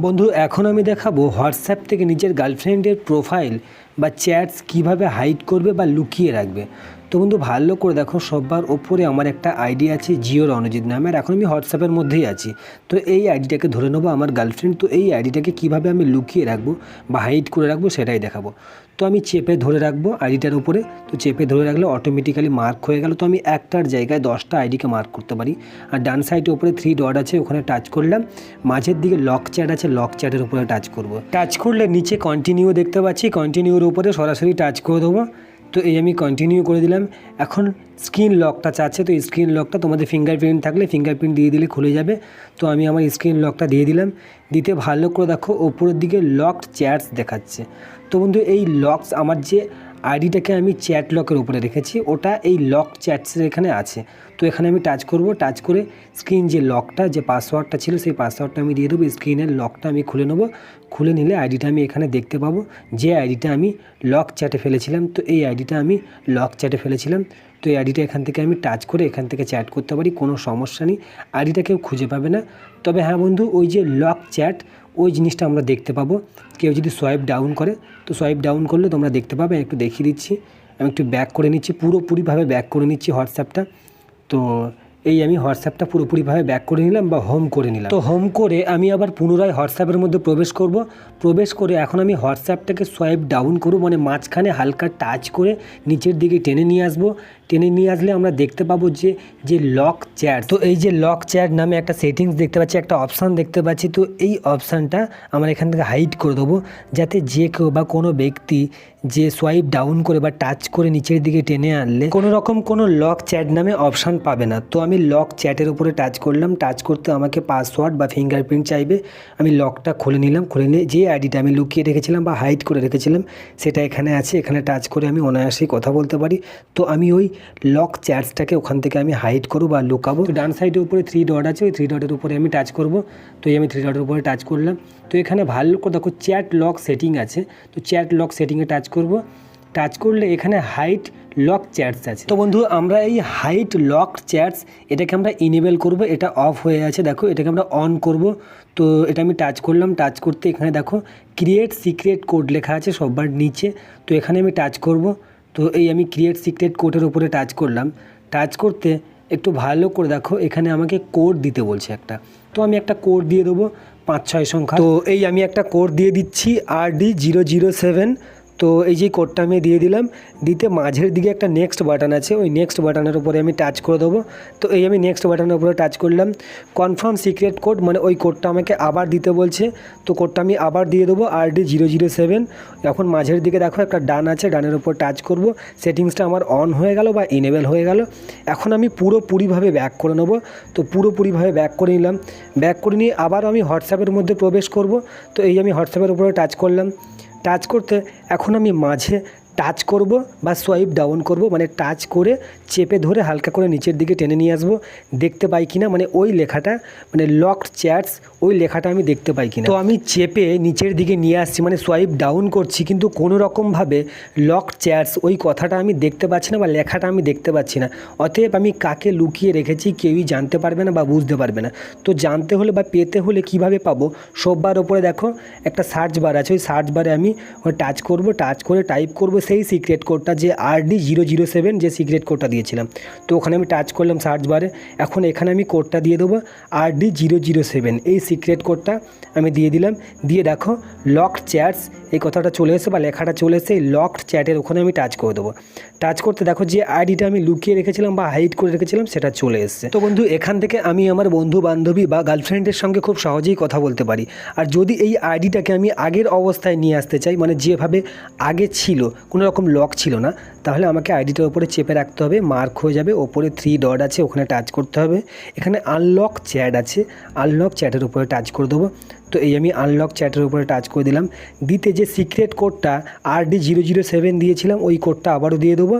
বন্ধু এখন আমি দেখাবো হোয়াটসঅ্যাপ থেকে নিজের গার্লফ্রেন্ডের প্রোফাইল বা চ্যাটস কীভাবে হাইড করবে বা লুকিয়ে রাখবে? তো বন্ধু, ভালো করে দেখো সবার ওপরে আমার একটা আইডি আছে জিও রণজিৎ নামে, আর এখন আমি হোয়াটসঅ্যাপের মধ্যেই আছি। তো এই আইডিটাকে ধরে নেব আমার গার্লফ্রেন্ড তো এই আইডিটাকে কীভাবে আমি লুকিয়ে রাখব বা হাইড করে রাখব সেটাই দেখাবো। তো আমি চেপে ধরে রাখব আইডিটার উপরে, তো চেপে ধরে রাখলে অটোমেটিক্যালি মার্ক হয়ে গেল, তো আমি একটার জায়গায় দশটা আইডিকে মার্ক করতে পারি। আর ডান সাইডে উপরে থ্রি ডট আছে, ওখানে টাচ করলাম, মাঝের দিকে লক চ্যাট আছে লক চ্যাটের উপরে টাচ করব। টাচ করলে নিচে কন্টিনিউ দেখতে পাচ্ছি কন্টিনিউর উপরে সরাসরি টাচ করে দেবো। তো এই আমি কন্টিনিউ করে দিলাম। এখন স্ক্রিন লকটা চাচ্ছে তো স্ক্রিন লকটা তোমাদের ফিঙ্গারপ্রিন্ট থাকলে ফিঙ্গারপ্রিন্ট দিয়ে দিলে খুলে যাবে। তো আমি আমার স্ক্রিন লকটা দিয়ে দিলাম। দিতে ভালো করে দেখো, ওপরের দিকে লকড চ্যাটস দেখাচ্ছে। তো বন্ধু, এই লকস আমার যে আইডিটাকে আমি চ্যাট লকের উপরে রেখেছি। ওটা এই লক চ্যাটসের এখানে আছে। তো এখানে আমি টাচ করব। টাচ করে স্ক্রিন যে লকটা, যে পাসওয়ার্ডটা ছিল, সেই পাসওয়ার্ডটা আমি দিয়ে দেবো। স্ক্রিনের লকটা আমি খুলে নেব। খুলে নিলে আইডিটা আমি এখানে দেখতে পাবো। যে আইডিটা আমি লক চ্যাটে ফেলেছিলাম, তো এই আইডিটা আমি লক চ্যাটে ফেলেছিলাম। তো এই আইডিটা এখান থেকে আমি টাচ করে এখান থেকে চ্যাট করতে পারি, কোনো সমস্যা নেই। আইডিটা কেউ খুঁজে পাবে না। তবে হ্যাঁ বন্ধু, ওই যে লক চ্যাট ওই জিনিসটা আমরা দেখতে পাবো। কেউ যদি সোয়াইপ ডাউন করে, তো সোয়াইপ ডাউন করলে তোমরা দেখতে পাবে, একটু দেখিয়ে দিচ্ছি। আমি একটু ব্যাক করে নিচ্ছি, পুরোপুরিভাবে ব্যাক করে নিচ্ছি হোয়াটসঅ্যাপটা তো এই আমি হোয়াটসঅ্যাপটা পুরোপুরিভাবে ব্যাক করে নিলাম বা হোম করে নিলাম। তো হোম করে আমি আবার পুনরায় হোয়াটসঅ্যাপের মধ্যে প্রবেশ করব। প্রবেশ করে এখন আমি হোয়াটসঅ্যাপটাকে সোয়াইপ ডাউন করব মানে মাঝখানে হালকা টাচ করে নিচের দিকে টেনে নিয়ে আসব। টেনে নিয়ে আসলে আমরা দেখতে পাবো যে যে লক চ্যাট তো এই যে লক চ্যাট নামে একটা সেটিংস দেখতে পাচ্ছি, একটা অপশান দেখতে পাচ্ছি, তো এই অপশানটা আমরা এখান থেকে হাইড করে দেবো, যাতে যে কেউ বা কোনো ব্যক্তি যে সোয়াইপ ডাউন করে বা টাচ করে নিচের দিকে টেনে আনলে, কোনো রকম কোনো লক চ্যাট নামে অপশান পাবে না। তো আমি লক চ্যাটের উপরে টাচ করলাম। টাচ করতে আমাকে পাসওয়ার্ড বা ফিঙ্গারপ্রিন্ট চাইবে। আমি লকটা খুলে নিলাম। খুলে নিয়ে যে আইডিটা আমি লুকিয়ে রেখেছিলাম বা হাইড করে রেখেছিলাম, সেটা এখানে আছে। এখানে টাচ করে আমি অনায়াসেই কথা বলতে পারি। তো আমি ওই লক চ্যাটসটাকে ওখান থেকে আমি হাইড করব বা লুকাবো। তো ডান সাইডের উপরে থ্রি ডট আছে। ওই থ্রি ডটের উপরে আমি টাচ করব। তো এই আমি থ্রি ডটের উপরে টাচ করলাম। তো এখানে ভালো করে দেখো চ্যাট লক সেটিং আছে। তো চ্যাট লক সেটিংয়ে টাচ করব। টাচ করলে এখানে হাইট লক চ্যাটস আছে। তো বন্ধু, আমরা এই হাইট লক চ্যাটস এটাকে আমরা ইনেবেল করব, এটা অফ হয়ে আছে। দেখো, এটাকে আমরা অন করব। তো এটা আমি টাচ করলাম টাচ করতে এখানে দেখো ক্রিয়েট সিক্রেট কোড লেখা আছে সবার নিচে। তো এখানে আমি টাচ করব। তো এই আমি ক্রিয়েট সিক্রেট কোডের উপরে টাচ করলাম। টাচ করতে একটু ভালো করে দেখো, এখানে আমাকে কোড দিতে বলছে একটা। তো আমি একটা কোড দিয়ে দেবো, পাঁচ, ছয় সংখ্যা। তো এই আমি একটা কোড দিয়ে দিচ্ছি R D zero zero seven তো এই যে কোডটা আমি দিয়ে দিলাম দিতে মাঝের দিকে একটা নেক্সট বাটন আছে, ওই নেক্সট বাটনের উপরে আমি টাচ করে দেবো। তো এই আমি নেক্সট বাটনের উপরে টাচ করলাম। কনফার্ম সিক্রেট কোড মানে ওই কোডটা আমাকে আবার দিতে বলছে। তো কোডটা আমি আবার দিয়ে দেবো R D zero zero seven এখন মাঝের দিকে দেখো একটা ডান আছে, ডানের উপর টাচ করব। সেটিংসটা আমার অন হয়ে গেল বা ইনেবেল হয়ে গেল। এখন আমি পুরোপুরিভাবে ব্যাক করে নেব। তো পুরোপুরিভাবে ব্যাক করে নিলাম। ব্যাক করে নিয়ে আবার আমি হোয়াটসঅ্যাপের মধ্যে প্রবেশ করব। তো এই আমি হোয়াটসঅ্যাপের উপরে টাচ করলাম। টাচ করতে এখন আমি মাঝে টাচ করব বা সোয়াইপ ডাউন করব মানে টাচ করে চেপে ধরে হালকা করে নিচের দিকে টেনে নিয়ে আসব, দেখতে পাই কিনা মানে ওই লেখাটা মানে লকড চ্যাটস ওই লেখাটা আমি দেখতে পাই কিনা। তো আমি চেপে নিচের দিকে নিয়ে আসছি মানে সোয়াইপ ডাউন করছি, কিন্তু কোনো রকমভাবে লকড চ্যাটস ওই কথাটা আমি দেখতে পাচ্ছি না বা লেখাটা আমি দেখতে পাচ্ছি না। অতএব আমি কাকে লুকিয়ে রেখেছি কেউই জানতে পারবে না বা বুঝতে পারবে না। তো জানতে হলে বা পেতে হলে কীভাবে পাবো? সববার ওপরে দেখো, একটা সার্চ বার আছে, ওই সার্চ বারে আমি টাচ করব টাচ করে টাইপ করব সেই সিক্রেট কোডটা যে R D zero zero seven যে সিক্রেট কোডটা দিয়েছিলাম। তো ওখানে আমি টাচ করলাম সার্চ বারে এখন এখানে আমি কোডটা দিয়ে দেবো R D zero zero seven এই সিক্রেট কোডটা আমি দিয়ে দিলাম। দিয়ে দেখো লকড চ্যাটস এই কথাটা চলে এসে বা লেখাটা চলে এসে এই লকড চ্যাটের ওখানে আমি টাচ করে দেবো। টাচ করতে দেখো, যে আইডিটা আমি লুকিয়ে রেখেছিলাম বা হাইড করে রেখেছিলাম, সেটা চলে এসছে। তো বন্ধু, এখান থেকে আমি আমার বন্ধু বান্ধবী বা গার্লফ্রেন্ডের সঙ্গে খুব সহজেই কথা বলতে পারি। আর যদি এই আইডিটাকে আমি আগের অবস্থায় নিয়ে আসতে চাই মানে যেভাবে আগে ছিল কোনো রকম লক ছিল না। তাহলে আমাকে আইডিটার ওপরে চেপে রাখতে হবে মার্ক হয়ে যাবে, ওপরে থ্রি ডট আছে, ওখানে টাচ করতে হবে। এখানে আনলক চ্যাট আছে আনলক চ্যাটের উপরে টাচ করে দেবো। তো এই আমি আনলক চ্যাটের উপরে টাচ করে দিলাম। দিতে যে সিক্রেট কোডটা R D zero zero seven দিয়েছিলাম, ওই কোডটা আবারও দিয়ে দেবো,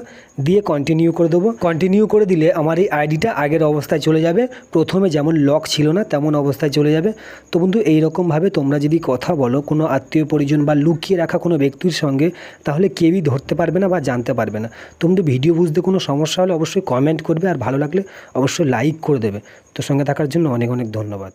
দিয়ে কন্টিনিউ করে দেবো। কন্টিনিউ করে দিলে আমার এই আইডিটা আগের অবস্থায় চলে যাবে। প্রথমে যেমন লক ছিল না, তেমন অবস্থায় চলে যাবে। তো বন্ধু, এইরকমভাবে তোমরা যদি কথা বলো, কোনো আত্মীয় পরিজন বা লুকিয়ে রাখা কোনো ব্যক্তির সঙ্গে, তাহলে কেউই ধরতে পারবে না বা জানতে পারবে না। তো বন্ধু ভিডিও বুঝতে কোনো সমস্যা হলে অবশ্যই কমেন্ট করবে, আর ভালো লাগলে অবশ্যই লাইক করে দেবে। তো সঙ্গে থাকার জন্য অনেক অনেক ধন্যবাদ।